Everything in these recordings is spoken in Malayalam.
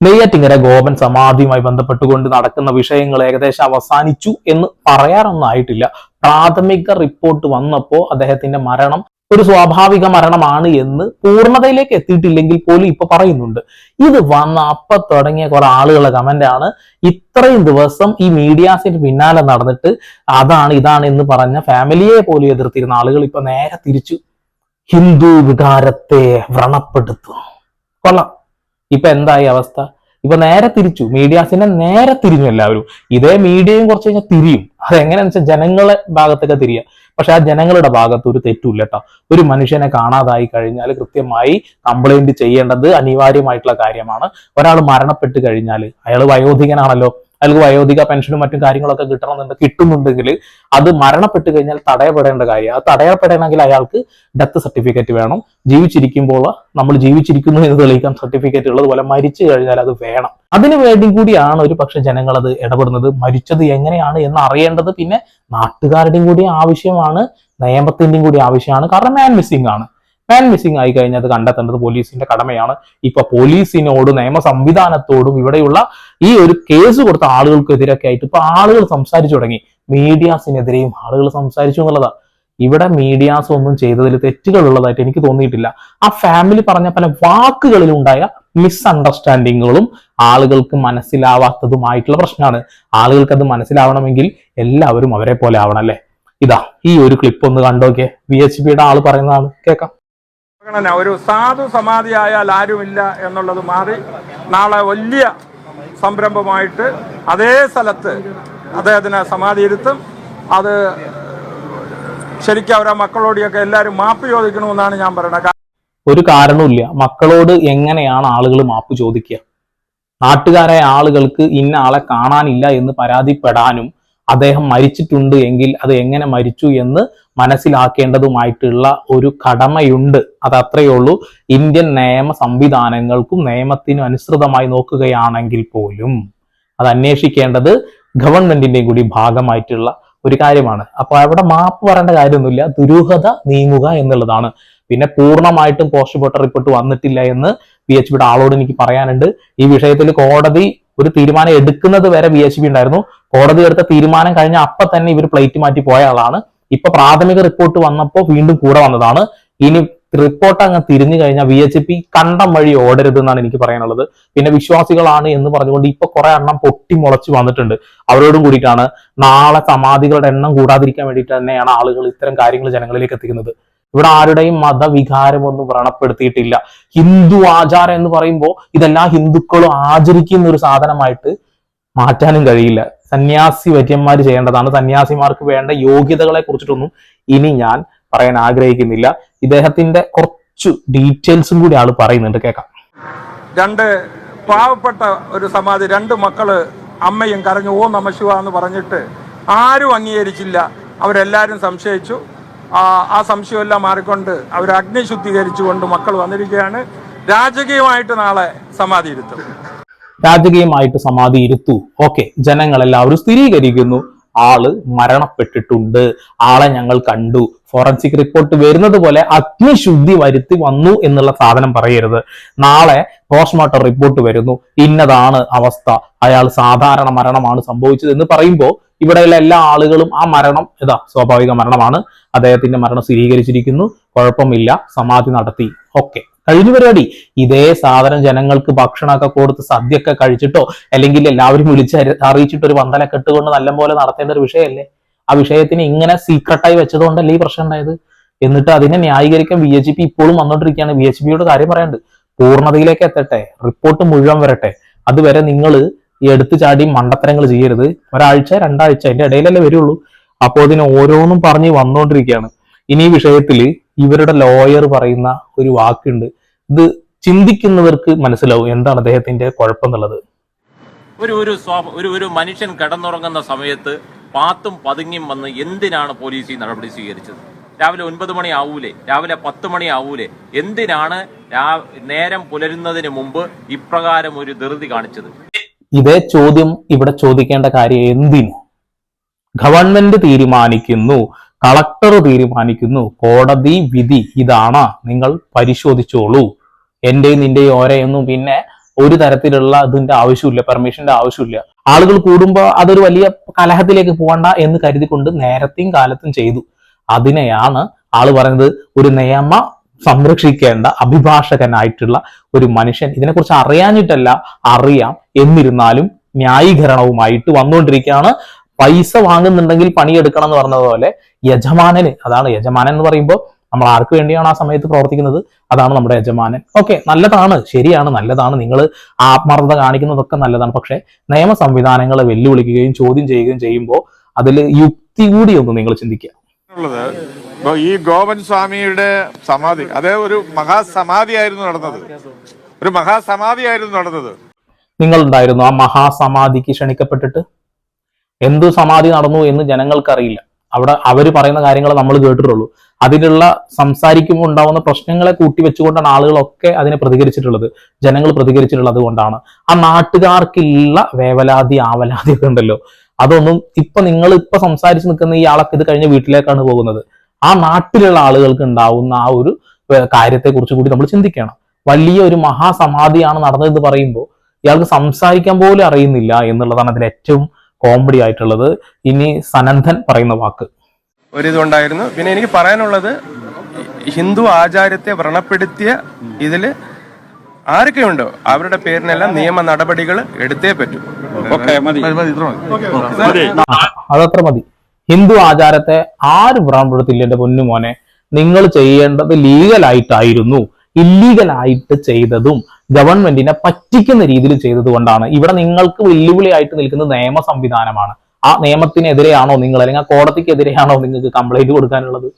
നെയ്യാറ്റിങ്കര ഗോപൻ സമാധിയുമായി ബന്ധപ്പെട്ടുകൊണ്ട് നടക്കുന്ന വിഷയങ്ങൾ ഏകദേശം അവസാനിച്ചു എന്ന് പറയാറൊന്നായിട്ടില്ല. പ്രാഥമിക റിപ്പോർട്ട് വന്നപ്പോൾ അദ്ദേഹത്തിന്റെ മരണം ഒരു സ്വാഭാവിക മരണമാണ് എന്ന് പൂർണതയിലേക്ക് എത്തിയിട്ടില്ലെങ്കിൽ പോലും ഇപ്പൊ പറയുന്നുണ്ട്. ഇത് വന്ന അപ്പൊ തുടങ്ങിയ കുറെ ആളുകളുടെ കമന്റ് ആണ്. ഇത്രയും ദിവസം ഈ മീഡിയാസിന് പിന്നാലെ നടന്നിട്ട് അതാണ് ഇതാണ് എന്ന് പറഞ്ഞ ഫാമിലിയെ പോലും എതിർത്തിരുന്ന ആളുകൾ ഇപ്പൊ നേരെ തിരിച്ചു ഹിന്ദു വികാരത്തെ വ്രണപ്പെടുത്തും കൊള്ളാം. ഇപ്പൊ എന്തായി അവസ്ഥ? ഇപ്പൊ നേരെ തിരിച്ചു. മീഡിയാസിനെ നേരെ തിരിഞ്ഞു എല്ലാവരും. ഇതേ മീഡിയയും കുറച്ച് കഴിഞ്ഞാൽ തിരിയും. അതെങ്ങനെയാണെന്ന് വെച്ചാൽ ജനങ്ങളെ ഭാഗത്തൊക്കെ തിരിയ. പക്ഷെ ആ ജനങ്ങളുടെ ഭാഗത്ത് ഒരു തെറ്റുമില്ല കേട്ടോ ഒരു മനുഷ്യനെ കാണാതായി കഴിഞ്ഞാൽ കൃത്യമായി കംപ്ലൈന്റ് ചെയ്യേണ്ടത് അനിവാര്യമായിട്ടുള്ള കാര്യമാണ്. ഒരാൾ മരണപ്പെട്ട് കഴിഞ്ഞാൽ അയാൾ വയോധികനാണല്ലോ. അയാൾക്ക് വയോധിക പെൻഷനും മറ്റും കാര്യങ്ങളൊക്കെ കിട്ടണമെന്നുണ്ട് കിട്ടുന്നുണ്ടെങ്കിൽ അത് മരണപ്പെട്ട് കഴിഞ്ഞാൽ തടയപ്പെടേണ്ട കാര്യം. അത് തടയപ്പെടണമെങ്കിൽ അയാൾക്ക് ഡെത്ത് സർട്ടിഫിക്കറ്റ് വേണം. ജീവിച്ചിരിക്കുമ്പോൾ നമ്മൾ ജീവിച്ചിരിക്കുന്നു എന്ന് തെളിയിക്കാൻ സർട്ടിഫിക്കറ്റ് ഉള്ളതുപോലെ മരിച്ചു കഴിഞ്ഞാൽ അത് വേണം. അതിനു വേണ്ടി കൂടിയാണ് ഒരു പക്ഷെ ജനങ്ങൾ അത് ഇടപെടുന്നത്. മരിച്ചത് എങ്ങനെയാണ് എന്ന് അറിയേണ്ടത് പിന്നെ നാട്ടുകാരുടെയും കൂടി ആവശ്യമാണ് നിയമത്തിന്റെയും കൂടി ആവശ്യമാണ്. കാരണം മാൻ മിസ്സിംഗ് ആണ്. മാൻ മിസ്സിംഗ് ആയി കഴിഞ്ഞാൽ അത് കണ്ടെത്തേണ്ടത് പോലീസിന്റെ കടമയാണ്. ഇപ്പൊ പോലീസിനോടും നിയമ സംവിധാനത്തോടും ഇവിടെയുള്ള ഈ ഒരു കേസ് കൊടുത്ത ആളുകൾക്കെതിരൊക്കെ ആയിട്ട് ഇപ്പൊ ആളുകൾ സംസാരിച്ചു തുടങ്ങി. മീഡിയാസിനെതിരെയും ആളുകൾ സംസാരിച്ചു എന്നുള്ളതാ. ഇവിടെ മീഡിയാസ് ഒന്നും ചെയ്തതിൽ തെറ്റുകൾ ഉള്ളതായിട്ട് എനിക്ക് തോന്നിയിട്ടില്ല. ആ ഫാമിലി പറഞ്ഞ പല വാക്കുകളിലുണ്ടായ മിസ്അണ്ടർസ്റ്റാൻഡിങ്ങുകളും ആളുകൾക്ക് മനസ്സിലാവാത്തതുമായിട്ടുള്ള പ്രശ്നമാണ്. ആളുകൾക്ക് അത് മനസ്സിലാവണമെങ്കിൽ എല്ലാവരും അവരെ പോലെ ആവണം അല്ലേ? ഇതാ ഈ ഒരു ക്ലിപ്പ് ഒന്ന് കണ്ടോക്കെ വി എച്ച് പിയുടെ ആൾ പറയുന്നതാണ്. കേൾക്കാം ഒരു സാധു സമാധിയായാൽ ആരുമില്ല എന്നുള്ളത് മാറി നാളെ വലിയ സംരംഭമായിട്ട് അതേ സ്ഥലത്ത് അദ്ദേഹത്തിന് സമാധി ഇരുത്തും അത് ശരിക്കും അവരെ മക്കളോടിയൊക്കെ എല്ലാവരും മാപ്പ് ചോദിക്കണമെന്നാണ് ഞാൻ പറയുന്നത്. ഒരു കാരണവുമില്ല. മക്കളോട് എങ്ങനെയാണ് ആളുകൾ മാപ്പ് ചോദിക്കുക? നാട്ടുകാരായ ആളുകൾക്ക് ഇന്ന ആളെ കാണാനില്ല എന്ന് പരാതിപ്പെടാനും അദ്ദേഹം മരിച്ചിട്ടുണ്ട് എങ്കിൽ അത് എങ്ങനെ മരിച്ചു എന്ന് മനസ്സിലാക്കേണ്ടതുമായിട്ടുള്ള ഒരു കടമയുണ്ട്. അത് അത്രയേ ഉള്ളൂ. ഇന്ത്യൻ നിയമ സംവിധാനങ്ങൾക്കും നിയമത്തിനും അനുസൃതമായി നോക്കുകയാണെങ്കിൽ പോലും അത് അന്വേഷിക്കേണ്ടത് ഗവൺമെന്റിന്റെയും കൂടി ഭാഗമായിട്ടുള്ള ഒരു കാര്യമാണ്. അപ്പൊ അവിടെ മാപ്പ് പറയേണ്ട കാര്യമൊന്നുമില്ല. ദുരൂഹത നീങ്ങുക എന്നുള്ളതാണ്. പിന്നെ പൂർണമായിട്ടും പോസ്റ്റ്മോർട്ടം റിപ്പോർട്ട് വന്നിട്ടില്ല എന്ന് പി എച്ച് പിയുടെ ആളോട് എനിക്ക് പറയാനുണ്ട്. ഈ വിഷയത്തിൽ കോടതി ഒരു തീരുമാനം എടുക്കുന്നത് വരെ പി എച്ച് പി ഉണ്ടായിരുന്നു. കോടതി എടുത്ത തീരുമാനം കഴിഞ്ഞ അപ്പൊ തന്നെ ഇവർ പ്ലേറ്റ് മാറ്റി പോയ ആളാണ്. ഇപ്പൊ പ്രാഥമിക റിപ്പോർട്ട് വന്നപ്പോൾ വീണ്ടും കൂടെ വന്നതാണ്. ഇനി റിപ്പോർട്ട് അങ്ങ് തിരിഞ്ഞു കഴിഞ്ഞാൽ വി എച്ച് പി കണ്ടം വഴി ഓടരുത് എന്നാണ് എനിക്ക് പറയാനുള്ളത്. പിന്നെ വിശ്വാസികളാണ് എന്ന് പറഞ്ഞുകൊണ്ട് ഇപ്പൊ കുറെ എണ്ണം പൊട്ടി മുളച്ച് വന്നിട്ടുണ്ട്. അവരോടും കൂടിയിട്ടാണ്. നാളെ സമാധികളുടെ എണ്ണം കൂടാതിരിക്കാൻ വേണ്ടിയിട്ട് തന്നെയാണ് ആളുകൾ ഇത്തരം കാര്യങ്ങൾ ജനങ്ങളിലേക്ക് എത്തിക്കുന്നത്. ഇവിടെ ആരുടെയും മതവികാരമൊന്നും വ്രണപ്പെടുത്തിയിട്ടില്ല. ഹിന്ദു ആചാരം എന്ന് പറയുമ്പോൾ ഇതെല്ലാ ഹിന്ദുക്കളും ആചരിക്കുന്ന ഒരു സാധനമായിട്ട് മാറ്റാനും കഴിയില്ല. സന്യാസി വര്യന്മാർ ചെയ്യേണ്ടതാണ്. സന്യാസിമാർക്ക് വേണ്ട യോഗ്യതകളെ കുറിച്ചിട്ടൊന്നും ഇനി ഞാൻ പറയാൻ ആഗ്രഹിക്കുന്നില്ല. ഇദ്ദേഹത്തിന്റെ കുറച്ച് ഡീറ്റെയിൽസും കൂടി ആൾ പറയുന്നുണ്ട്. കേൾക്കാം. രണ്ട് പാവപ്പെട്ട ഒരു സമാധി രണ്ട് മക്കൾ അമ്മയും കരഞ്ഞു ഓ നമശിവ എന്ന് പറഞ്ഞിട്ട് ആരും അംഗീകരിച്ചില്ല. അവരെല്ലാരും സംശയിച്ചു. ആ സംശയമെല്ലാം മാറിക്കൊണ്ട് അവർ അഗ്നി ശുദ്ധീകരിച്ചുകൊണ്ട് മക്കൾ വന്നിരിക്കുകയാണ്. രാജകീയമായിട്ട് നാളെ സമാധി ഇരുത്തും. രാജകീയമായിട്ട് സമാധി ഇരുത്തു. ഓക്കെ ജനങ്ങളെല്ലാവരും സ്ഥിരീകരിക്കുന്നു. ആൾ മരണപ്പെട്ടിട്ടുണ്ട്. ആളെ ഞങ്ങൾ കണ്ടു. ഫോറൻസിക് റിപ്പോർട്ട് വരുന്നത് പോലെ അഗ്നിശുദ്ധി വരുത്തി വന്നു എന്നുള്ള സാധനം പറയരുത്. നാളെ പോസ്റ്റ്മോർട്ടം റിപ്പോർട്ട് വരുന്നു. ഇന്നതാണ് അവസ്ഥ. അയാൾ സാധാരണ മരണമാണ് സംഭവിച്ചത് എന്ന് പറയുമ്പോൾ ഇവിടെയുള്ള എല്ലാ ആളുകളും ആ മരണം ഇതാ സ്വാഭാവിക മരണമാണ്. അദ്ദേഹത്തിന്റെ മരണം സ്ഥിരീകരിച്ചിരിക്കുന്നു. കുഴപ്പമില്ല. സമാധി നടത്തി. ഓക്കെ. കഴിഞ്ഞു പരിപാടി. ഇതേ സാധനം ജനങ്ങൾക്ക് ഭക്ഷണമൊക്കെ കൊടുത്ത് സദ്യയൊക്കെ കഴിച്ചിട്ടോ അല്ലെങ്കിൽ എല്ലാവരും വിളിച്ച് അറിയിച്ചിട്ടൊരു അറിയിച്ചിട്ട് ഒരു നല്ല പോലെ നടത്തേണ്ട ഒരു വിഷയമല്ലേ? ആ വിഷയത്തിന് ഇങ്ങനെ സീക്രട്ടായി വെച്ചതുകൊണ്ടല്ലേ ഈ പ്രശ്നം ഉണ്ടായത്? എന്നിട്ട് അതിനെ ന്യായീകരിക്കാൻ ബി എച്ച് പി ഇപ്പോഴും വന്നുകൊണ്ടിരിക്കുകയാണ് ബി എച്ച് പിയോട് കാര്യം പറയാണ്ട് പൂർണതയിലേക്ക് എത്തട്ടെ. റിപ്പോർട്ട് മുഴുവൻ വരട്ടെ. അതുവരെ നിങ്ങൾ ഈ എടുത്തു ചാടി മണ്ടത്തരങ്ങൾ ചെയ്യരുത്. ഒരാഴ്ച രണ്ടാഴ്ച അതിന്റെ ഇടയിലല്ലേ വരുള്ളൂ. അപ്പോൾ ഇതിന് ഓരോന്നും പറഞ്ഞ് വന്നുകൊണ്ടിരിക്കുകയാണ് ഇനി ഈ വിഷയത്തിൽ ഇവരുടെ ലോയർ പറയുന്ന ഒരു വാക്കുണ്ട്. ഇത് ചിന്തിക്കുന്നവർക്ക് മനസ്സിലാവും എന്താണ് അദ്ദേഹത്തിന്റെ കുഴപ്പം എന്നുള്ളത് ഒരു ഒരു ഒരു ഒരു മനുഷ്യൻ കിടന്നുറങ്ങുന്ന സമയത്ത് പാത്തും പതുങ്ങിയും വന്ന് എന്തിനാണ് പോലീസ് ഈ നടപടി സ്വീകരിച്ചത്? രാവിലെ ഒൻപത് മണി ആവൂലേ? രാവിലെ പത്ത് മണി ആവൂലേ? എന്തിനാണ് നേരം പുലരുന്നതിന് മുമ്പ് ഇപ്രകാരം ഒരു ധൃതി കാണിച്ചത്? ഇതേ ചോദ്യം ഇവിടെ ചോദിക്കേണ്ട കാര്യം എന്തിനു? ഗവൺമെന്റ് തീരുമാനിക്കുന്നു. കളക്ടർ തീരുമാനിക്കുന്നു. കോടതി വിധി ഇതാണ്. നിങ്ങൾ പരിശോധിച്ചോളൂ. എന്റെയും നിന്റെയും ഓരയൊന്നും പിന്നെ ഒരു തരത്തിലുള്ള ഇതിന്റെ ആവശ്യമില്ല പെർമിഷന്റെ ആവശ്യമില്ല. ആളുകൾ കൂടുമ്പോൾ അതൊരു വലിയ കലഹത്തിലേക്ക് പോകണ്ട എന്ന് കരുതിക്കൊണ്ട് നേരത്തെയും കാലത്തും ചെയ്തു. അതിനെയാണ് ആൾ പറയുന്നത് ഒരു നിയമ സംരക്ഷിക്കേണ്ട അഭിഭാഷകനായിട്ടുള്ള ഒരു മനുഷ്യൻ. ഇതിനെക്കുറിച്ച് അറിയാഞ്ഞിട്ടല്ല അറിയാം. എന്നിരുന്നാലും ന്യായീകരണവുമായിട്ട് വന്നുകൊണ്ടിരിക്കുകയാണ്. പൈസ വാങ്ങുന്നുണ്ടെങ്കിൽ പണിയെടുക്കണം എന്ന് പറഞ്ഞതുപോലെ യജമാനന് അതാണ് യജമാനൻ എന്ന് പറയുമ്പോൾ നമ്മൾ ആർക്ക് വേണ്ടിയാണ് ആ സമയത്ത് പ്രവർത്തിക്കുന്നത്? അതാണ് നമ്മുടെ യജമാനൻ. ഓക്കെ നല്ലതാണ് ശരിയാണ് നല്ലതാണ്. നിങ്ങൾ ആത്മാർത്ഥത കാണിക്കുന്നതൊക്കെ നല്ലതാണ്. പക്ഷേ നിയമ സംവിധാനങ്ങളെ വെല്ലുവിളിക്കുകയും ചോദ്യം ചെയ്യുകയും ചെയ്യുമ്പോൾ അതിൽ യുക്തി കൂടി ഒന്ന് നിങ്ങൾ ചിന്തിക്കുക. ഈ ഗോപൻ സ്വാമിയുടെ സമാധി അതേ ഒരു മഹാസമാധിയായിരുന്നു നടന്നത്. ഒരു മഹാസമാധിയായിരുന്നു നടന്നത്. നിങ്ങൾ ഉണ്ടായിരുന്നു ആ മഹാസമാധിക്ക് ക്ഷണിക്കപ്പെട്ടിട്ട്? എന്തു സമാധി നടന്നു എന്ന് ജനങ്ങൾക്കറിയില്ല. അവിടെ അവർ പറയുന്ന കാര്യങ്ങൾ നമ്മൾ കേട്ടിട്ടുള്ളൂ. അതിലുള്ള സംസാരിക്കുമ്പോൾ ഉണ്ടാവുന്ന പ്രശ്നങ്ങളെ കൂട്ടി വെച്ചുകൊണ്ടാണ് ആളുകളൊക്കെ അതിനെ പ്രതികരിച്ചിട്ടുള്ളത്. ജനങ്ങൾ പ്രതികരിച്ചിട്ടുള്ളത് കൊണ്ടാണ്. ആ നാട്ടുകാർക്കുള്ള വേവലാതി ആവലാതി ഒക്കെ ഉണ്ടല്ലോ. അതൊന്നും ഇപ്പൊ നിങ്ങൾ ഇപ്പൊ സംസാരിച്ച് നിൽക്കുന്ന ഈ ആളൊക്കെ ഇത് കഴിഞ്ഞ വീട്ടിലേക്കാണ് പോകുന്നത്. ആ നാട്ടിലുള്ള ആളുകൾക്ക് ഉണ്ടാവുന്ന ആ ഒരു കാര്യത്തെ കുറിച്ച് കൂടി നമ്മൾ ചിന്തിക്കണം. വലിയ ഒരു മഹാസമാധിയാണ് നടന്നതെന്ന് പറയുമ്പോൾ ഇയാൾക്ക് സംസാരിക്കാൻ പോലും അറിയുന്നില്ല എന്നുള്ളതാണ് അതിൽ ഏറ്റവും കോമഡി ആയിട്ടുള്ളത്. ഇനി സനന്ദൻ പറയുന്ന വാക്ക്. ഒരിതുണ്ടായിരുന്നു. പിന്നെ എനിക്ക് പറയാനുള്ളത് ഹിന്ദു ആചാരത്തെ വ്രണപ്പെടുത്തിയ ഇതിൽ ആരൊക്കെയുണ്ടോ? അവരുടെ പേരിനെല്ലാം നിയമ നടപടികൾ എടുത്തേ പറ്റൂ. അതത്ര മതി. ഹിന്ദു ആചാരത്തെ ആര് വ്രണപ്പെടുത്തില്ല എന്റെ പൊന്നു മോനെ? നിങ്ങൾ ചെയ്യേണ്ടത് ലീഗലായിട്ടായിരുന്നു. ഇല്ലീഗലായിട്ട് ചെയ്തതും. ഗവൺമെന്റിനെ പറ്റിക്കുന്ന രീതിയിൽ ചെയ്തത് കൊണ്ടാണ്. ഇവിടെ നിങ്ങൾക്ക് വെല്ലുവിളിയായിട്ട് നിൽക്കുന്ന നിയമ സംവിധാനമാണ്. ആ നിയമത്തിനെതിരെയാണോ നിങ്ങൾ അല്ലെങ്കിൽ ആ കോടതിക്കെതിരെയാണോ നിങ്ങൾക്ക് കംപ്ലൈന്റ് കൊടുക്കാനുള്ളത്?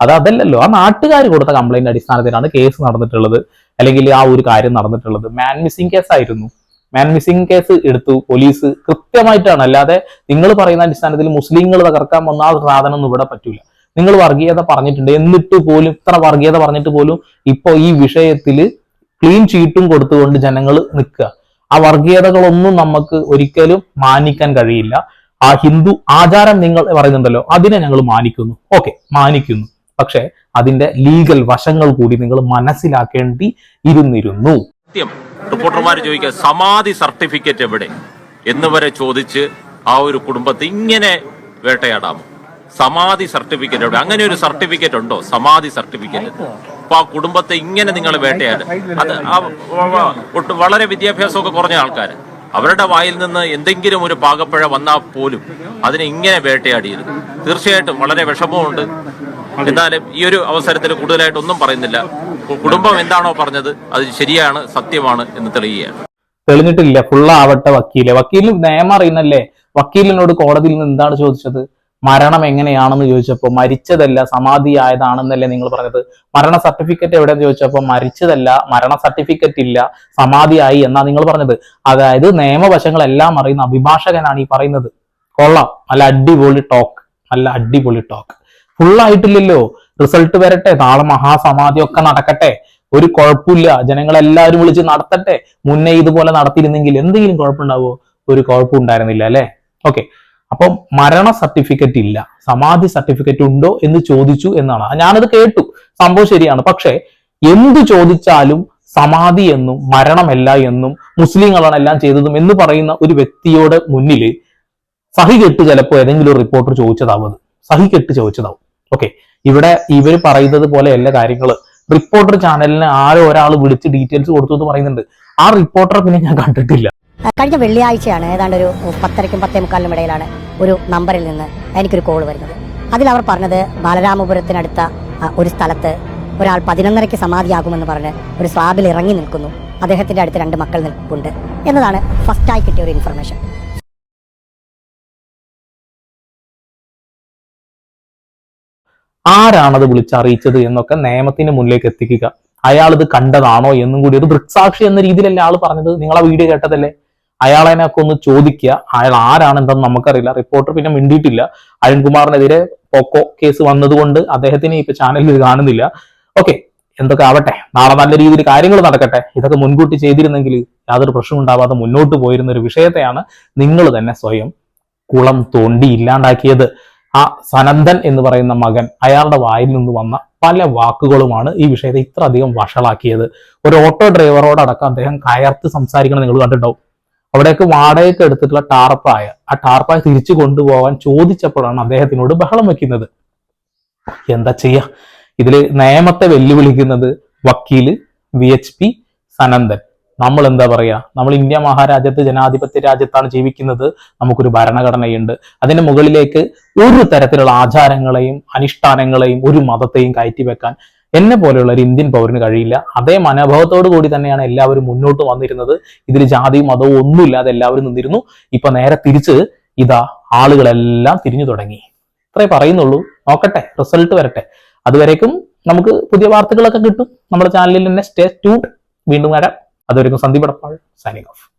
അത് അതല്ലല്ലോ. ആ നാട്ടുകാർ കൊടുത്ത കംപ്ലൈന്റ് അടിസ്ഥാനത്തിലാണ് കേസ് നടന്നിട്ടുള്ളത് അല്ലെങ്കിൽ ആ ഒരു കാര്യം നടന്നിട്ടുള്ളത്. മാൻ മിസ്സിംഗ് കേസ് ആയിരുന്നു. മാൻ മിസ്സിംഗ് കേസ് എടുത്തു പോലീസ് കൃത്യമായിട്ടാണ്. അല്ലാതെ നിങ്ങൾ പറയുന്ന അടിസ്ഥാനത്തിൽ മുസ്ലിങ്ങൾ തകർക്കാൻ വന്ന സാധനം ഒന്നും ഇവിടെ പറ്റൂല. നിങ്ങൾ വർഗീയത പറഞ്ഞിട്ടുണ്ട്. എന്നിട്ട് പോലും ഇത്ര വർഗീയത പറഞ്ഞിട്ട് പോലും ഇപ്പൊ ഈ വിഷയത്തിൽ ക്ലീൻ ചീട്ടും കൊടുത്തുകൊണ്ട് ജനങ്ങൾ നിൽക്കുക. ആ വർഗീയതകളൊന്നും നമുക്ക് ഒരിക്കലും മാനിക്കാൻ കഴിയില്ല. ആ ഹിന്ദു ആചാരം നിങ്ങൾ പറയുന്നുണ്ടല്ലോ അതിനെ ഞങ്ങൾ മാനിക്കുന്നു. ഓക്കെ മാനിക്കുന്നു. പക്ഷേ അതിന്റെ ലീഗൽ വശങ്ങൾ കൂടി നിങ്ങൾ മനസ്സിലാക്കേണ്ടി ഇരുന്നിരുന്നു. സത്യം. റിപ്പോർട്ടർമാർ ചോദിക്കുക സമാധി സർട്ടിഫിക്കറ്റ് എവിടെ? എന്ന് വരെ ചോദിച്ച് ആ ഒരു കുടുംബത്തെ ഇങ്ങനെ വേട്ടയാടാമോ? സമാധി സർട്ടിഫിക്കറ്റ് എവിടെ? അങ്ങനെ ഒരു സർട്ടിഫിക്കറ്റ് ഉണ്ടോ? സമാധി സർട്ടിഫിക്കറ്റ്. അപ്പൊ ആ കുടുംബത്തെ ഇങ്ങനെ നിങ്ങൾ വേട്ടയാട്. അത് ആ വളരെ വിദ്യാഭ്യാസമൊക്കെ കുറഞ്ഞ ആൾക്കാർ അവരുടെ വായിൽ നിന്ന് എന്തെങ്കിലും ഒരു പാകപ്പഴ വന്നാൽ പോലും അതിനെ ഇങ്ങനെ വേട്ടയാടിയത്. തീർച്ചയായിട്ടും വളരെ വിഷമമുണ്ട്. എന്നാലും ഈ ഒരു അവസരത്തിൽ കൂടുതലായിട്ടൊന്നും പറയുന്നില്ല. കുടുംബം എന്താണോ പറഞ്ഞത് അത് ശരിയാണ് സത്യമാണ് എന്ന് തെളിയുകയാണ്. തെളിഞ്ഞിട്ടില്ല. ഫുള്ളാവട്ടെ വക്കീൽ. വക്കീലിന് നിയമം അറിയുന്നല്ലേ? വക്കീലിനോട് കോടതിയിൽ നിന്ന് എന്താണ് ചോദിച്ചത്? മരണം എങ്ങനെയാണെന്ന് ചോദിച്ചപ്പോൾ മരിച്ചതല്ല സമാധി ആയതാണെന്നല്ലേ നിങ്ങൾ പറഞ്ഞത്. മരണ സർട്ടിഫിക്കറ്റ് എവിടെയെന്ന് ചോദിച്ചപ്പോൾ മരിച്ചതല്ല മരണ സർട്ടിഫിക്കറ്റ് ഇല്ല സമാധിയായി എന്നാ നിങ്ങൾ പറഞ്ഞത്. അതായത് നിയമവശങ്ങളെല്ലാം അറിയുന്ന അഭിഭാഷകനാണ് ഈ പറയുന്നത്. കൊള്ളാം. നല്ല അടിപൊളി ടോക്ക് നല്ല അടിപൊളി ടോക്ക് ഫുള്ളായിട്ടില്ലല്ലോ റിസൾട്ട് വരട്ടെ. നാളെ മഹാസമാധി ഒക്കെ നടക്കട്ടെ. ഒരു കുഴപ്പമില്ല. ജനങ്ങളെല്ലാവരും വിളിച്ച് നടത്തട്ടെ. മുന്നേ ഇതുപോലെ നടത്തിയിരുന്നെങ്കിൽ എന്തെങ്കിലും കുഴപ്പമുണ്ടാവോ? ഒരു കുഴപ്പമുണ്ടായിരുന്നില്ല അല്ലെ? ഓക്കെ അപ്പം മരണ സർട്ടിഫിക്കറ്റ് ഇല്ല. സമാധി സർട്ടിഫിക്കറ്റ് ഉണ്ടോ എന്ന് ചോദിച്ചു എന്നാണ്. ഞാനത് കേട്ടു. സംഭവം ശരിയാണ്. പക്ഷേ എന്ത് ചോദിച്ചാലും സമാധി എന്നും മരണമല്ല എന്നും മുസ്ലിങ്ങളാണ് എല്ലാം ചെയ്തതും എന്ന് പറയുന്ന ഒരു വ്യക്തിയുടെ മുന്നിൽ സഹി കെട്ട് ചിലപ്പോൾ ഏതെങ്കിലും റിപ്പോർട്ടർ ചോദിച്ചതാവും സഹി കെട്ട് ചോദിച്ചതാവും. ഓക്കെ ഇവിടെ ഇവർ പറയുന്നത് പോലെ എല്ലാ കാര്യങ്ങളും റിപ്പോർട്ടർ ചാനലിന് ആരോ ഒരാൾ വിളിച്ച് ഡീറ്റെയിൽസ് കൊടുത്തു എന്ന് പറയുന്നുണ്ട്. ആ റിപ്പോർട്ടറെ പിന്നെ ഞാൻ കണ്ടിട്ടില്ല. കഴിഞ്ഞ വെള്ളിയാഴ്ചയാണ് ഏതാണ്ട് ഒരു പത്തരയ്ക്കും പത്തേ മുക്കാലിനും ഇടയിലാണ് ഒരു നമ്പറിൽ നിന്ന് എനിക്കൊരു കോൾ വരുന്നത്. അതിൽ അവർ പറഞ്ഞത് ബാലരാമപുരത്തിനടുത്ത ഒരു സ്ഥലത്ത് ഒരാൾ പതിനൊന്നരയ്ക്ക് സമാധിയാകുമെന്ന് പറഞ്ഞ് ഒരു സ്വാബിൽ ഇറങ്ങി നിൽക്കുന്നു. അദ്ദേഹത്തിന്റെ അടുത്ത് രണ്ട് മക്കൾ നിൽപ്പുണ്ട് എന്നതാണ് ഫസ്റ്റായി കിട്ടിയ ഒരു ഇൻഫർമേഷൻ ആരാണത് വിളിച്ചറിയിച്ചത് എന്നൊക്കെ നിയമത്തിന് മുന്നിലേക്ക് എത്തിക്കുക. അയാൾ ഇത് കണ്ടതാണോ എന്നും കൂടി ഒരു ദൃക്സാക്ഷി എന്ന രീതിയിലല്ലേ ആൾ പറഞ്ഞത്? നിങ്ങൾ വീഡിയോ കേട്ടതല്ലേ? അയാളെനൊക്കെ ഒന്ന് ചോദിക്കുക അയാൾ ആരാണ് നമുക്കറിയില്ല. റിപ്പോർട്ടർ പിന്നെ മിണ്ടിയിട്ടില്ല. അരുൺകുമാറിനെതിരെ പോക്കോ കേസ് വന്നതുകൊണ്ട് അദ്ദേഹത്തിന് ഇപ്പൊ ചാനലിൽ കാണുന്നില്ല. ഓക്കെ എന്തൊക്കെ ആവട്ടെ. നാളെ നല്ല രീതിയിൽ കാര്യങ്ങൾ നടക്കട്ടെ. ഇതൊക്കെ മുൻകൂട്ടി ചെയ്തിരുന്നെങ്കിൽ യാതൊരു പ്രശ്നം ഉണ്ടാവാതെ മുന്നോട്ട് പോയിരുന്ന ഒരു വിഷയത്തെയാണ് നിങ്ങൾ തന്നെ സ്വയം കുളം തോണ്ടി ഇല്ലാണ്ടാക്കിയത്. ആ സനന്ദൻ എന്ന് പറയുന്ന മകൻ അയാളുടെ വായിൽ നിന്ന് വന്ന പല വാക്കുകളുമാണ് ഈ വിഷയത്തെ ഇത്ര അധികം വഷളാക്കിയത്. ഒരു ഓട്ടോ ഡ്രൈവറോടടക്കം അദ്ദേഹം കയർത്ത് സംസാരിക്കണം നിങ്ങൾ കണ്ടിട്ടുണ്ടാവും. അവിടേക്ക് വാടകയ്ക്ക് എടുത്തിട്ടുള്ള ടാർപ്പായ. ആ ടാർപ്പായ തിരിച്ചു കൊണ്ടുപോകാൻ ചോദിച്ചപ്പോഴാണ് അദ്ദേഹത്തിനോട് ബഹളം വെക്കുന്നത്. എന്താ ചെയ്യാ? ഇതിൽ നിയമത്തെ വെല്ലുവിളിക്കുന്നത് വക്കീൽ വി എച്ച് പി സനന്ദൻ. നമ്മൾ എന്താ പറയാ? നമ്മൾ ഇന്ത്യ മഹാരാജ്യത്ത് ജനാധിപത്യ രാജ്യത്താണ് ജീവിക്കുന്നത്. നമുക്കൊരു ഭരണഘടനയുണ്ട്. അതിന് മുകളിലേക്ക് ഒരു തരത്തിലുള്ള ആചാരങ്ങളെയും അനുഷ്ഠാനങ്ങളെയും ഒരു മതത്തെയും കയറ്റി വെക്കാൻ എന്നെ പോലെയുള്ള ഒരു ഇന്ത്യൻ പൗരന് കഴിയില്ല. അതേ മനോഭാവത്തോടു കൂടി തന്നെയാണ് എല്ലാവരും മുന്നോട്ട് വന്നിരുന്നത്. ഇതിൽ ജാതിയും മതവും ഒന്നുമില്ലാതെ എല്ലാവരും നിന്നിരുന്നു. ഇപ്പൊ നേരെ തിരിച്ച് ഇതാ ആളുകളെല്ലാം തിരിഞ്ഞു തുടങ്ങി. ഇത്രേ പറയുന്നുള്ളൂ. നോക്കട്ടെ റിസൾട്ട് വരട്ടെ. അതുവരേക്കും നമുക്ക് പുതിയ വാർത്തകളൊക്കെ കിട്ടും. നമ്മുടെ ചാനലിൽ തന്നെ സ്റ്റേ ട്യൂട്ട് വീണ്ടും വരാം. അതുവരേക്കും സന്ദീപ് എടപ്പാൾ സൈനിങ് ഓഫ്